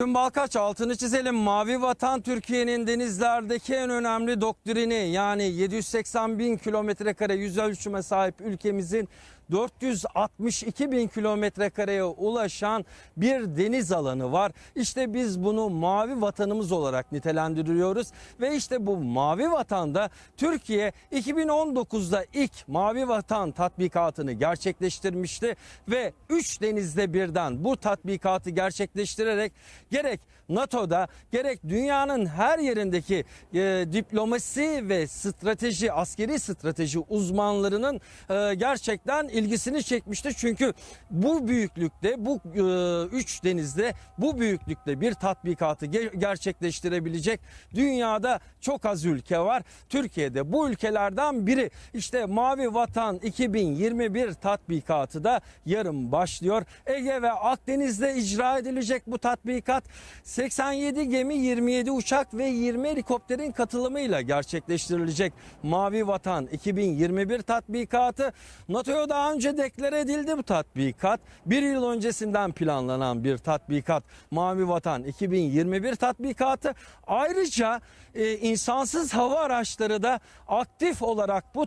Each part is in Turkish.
Tüm Balkaç altını çizelim. Mavi Vatan Türkiye'nin denizlerdeki en önemli doktrini yani 780 bin kilometre kare yüz ölçüme sahip ülkemizin 462 bin kilometre kareye ulaşan bir deniz alanı var. İşte biz bunu mavi vatanımız olarak nitelendiriyoruz ve işte bu mavi vatanda Türkiye 2019'da ilk mavi vatan tatbikatını gerçekleştirmişti ve 3 denizde birden bu tatbikatı gerçekleştirerek gerek NATO'da gerek dünyanın her yerindeki e, diplomasi ve strateji askeri strateji uzmanlarının e, gerçekten ilgisini çekmişti. Çünkü bu büyüklükte bu e, üç denizde bu büyüklükte bir tatbikatı ge- gerçekleştirebilecek dünyada çok az ülke var. Türkiye'de bu ülkelerden biri. İşte Mavi Vatan 2021 tatbikatı da yarın başlıyor. Ege ve Akdeniz'de icra edilecek bu tatbikat 87 gemi, 27 uçak ve 20 helikopterin katılımıyla gerçekleştirilecek. Mavi Vatan 2021 tatbikatı NATO'ya önce deklare edildi bu tatbikat. Bir yıl öncesinden planlanan bir tatbikat. Mavi Vatan 2021 tatbikatı. Ayrıca e, insansız hava araçları da aktif olarak bu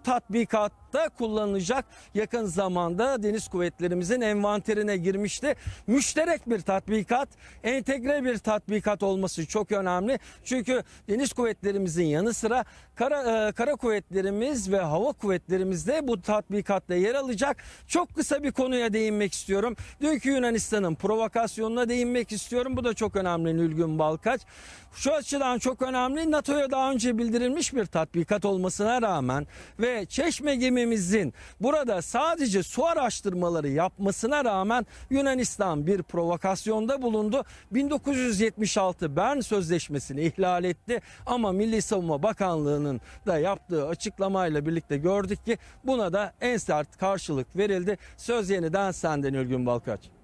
tatbikatta kullanılacak. Yakın zamanda deniz kuvvetlerimizin envanterine girmişti. Müşterek bir tatbikat, entegre bir tatbikat olması çok önemli. Çünkü deniz kuvvetlerimizin yanı sıra kara, e, kara kuvvetlerimiz ve hava kuvvetlerimiz de bu tatbikatta yer alacak. Çok kısa bir konuya değinmek istiyorum. Dünkü Yunanistan'ın provokasyonuna değinmek istiyorum. Bu da çok önemli Nülgün Balkaç. Şu açıdan çok önemli. NATO'ya daha önce bildirilmiş bir tatbikat olmasına rağmen ve Çeşme gemimizin burada sadece su araştırmaları yapmasına rağmen Yunanistan bir provokasyonda bulundu. 1976 Bern Sözleşmesi'ni ihlal etti ama Milli Savunma Bakanlığı'nın da yaptığı açıklamayla birlikte gördük ki buna da en sert karşılık verildi. Söz yeniden senden Ülgün Balkaç.